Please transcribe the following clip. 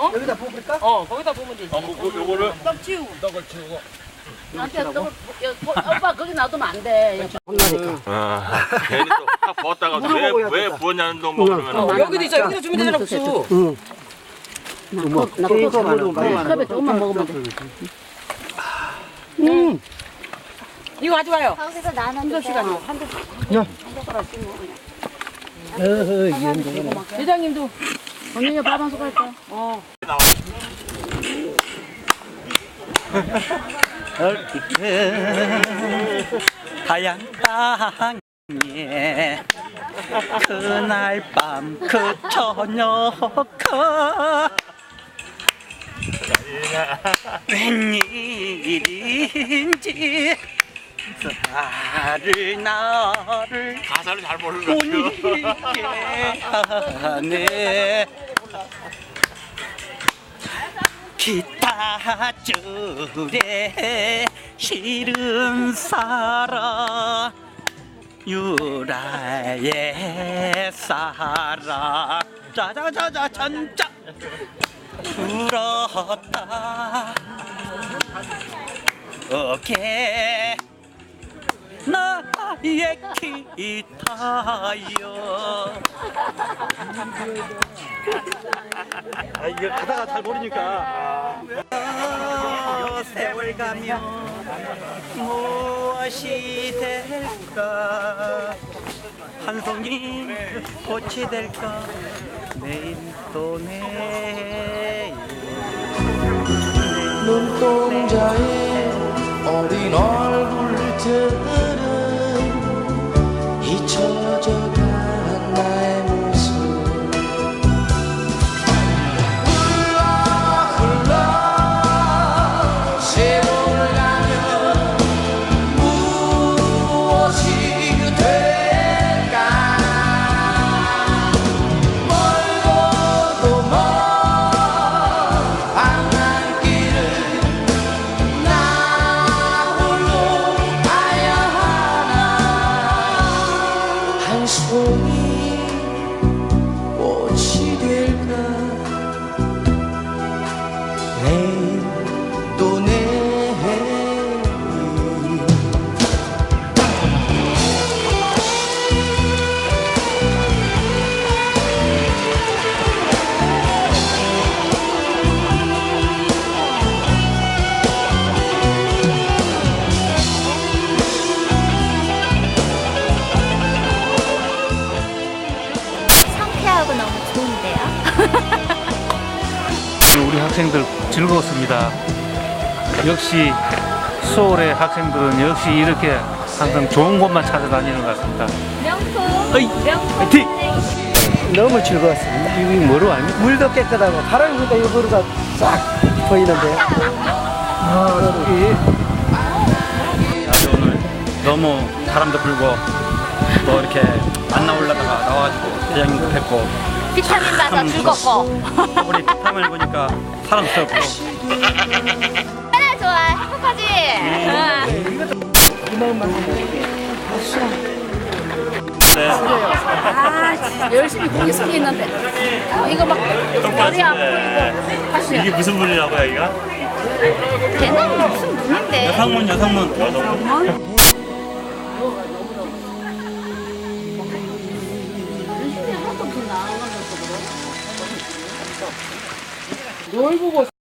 어? 여기다 부을까? 어 거기다 보면 되지. 아, 그, 요거를 떡 치우고. 떡을 치우고. 나한테 떡을 오빠 거기 놔두면 안 돼. 혼나니까. 아, 괜히 또확 부었다가 물어보고 왜, 해야 왜. 부었냐는 놈 먹으면 어, 여기도 있어. 여기도 준비되잖아 국수. 응. 나 뭐, 컵, 나 컵. 먹어도 그래, 많이 컵에 조금만 먹으면 돼. 음. 이거 마요. 거기서 나눠 한두 주세요. 시간이요. 한두 야. 한 젓가락 씩 먹으면. 어허, 이 정도구나. 대장님도 언니가 밥 한 숟갈 할까? 어. 하얀 땅에 그날 밤 그 저녁 그 웬일인지 나를 나를 가사를 잘 모르는 것 울게 하네. 기타 줄에 실은 사랑 유라의 사랑. 짜자자자 전자. 불었다. 어깨 나의 기타여 아, 이게 가다가 잘 모르니까. 어, 세월 가면 무엇이 될까? 한 송이 꽃이 될까? 내일 또 내일 눈동자의 어린 얼굴들 꽃이 될까? 내일 학생들 즐거웠습니다. 역시 수월의 학생들은 역시 이렇게 항상 좋은 곳만 찾아다니는 것 같습니다. 명품, 어이, 명품 화이팅! 너무 즐거웠습니다. 이게 뭐로 아니? 물도 깨끗하고 바람이 불다 일부러가 싹 보이는데. 아, 여기. 아주 오늘 너무 바람도 불고 또 이렇게 안 나올라다가 나와가지고 대장님도 뵙고 비타민 받아 즐겁고 우리 탐을 보니까 사랑스럽고 하나 좋아 행복하지? 아, 열심히 고기 숙이 있는데. 어, 이거 막 머리 아프고 이거. 이게 무슨 분이라고요, 이가? 걔는 무슨 분인데 여성문 여성문 뭘 보고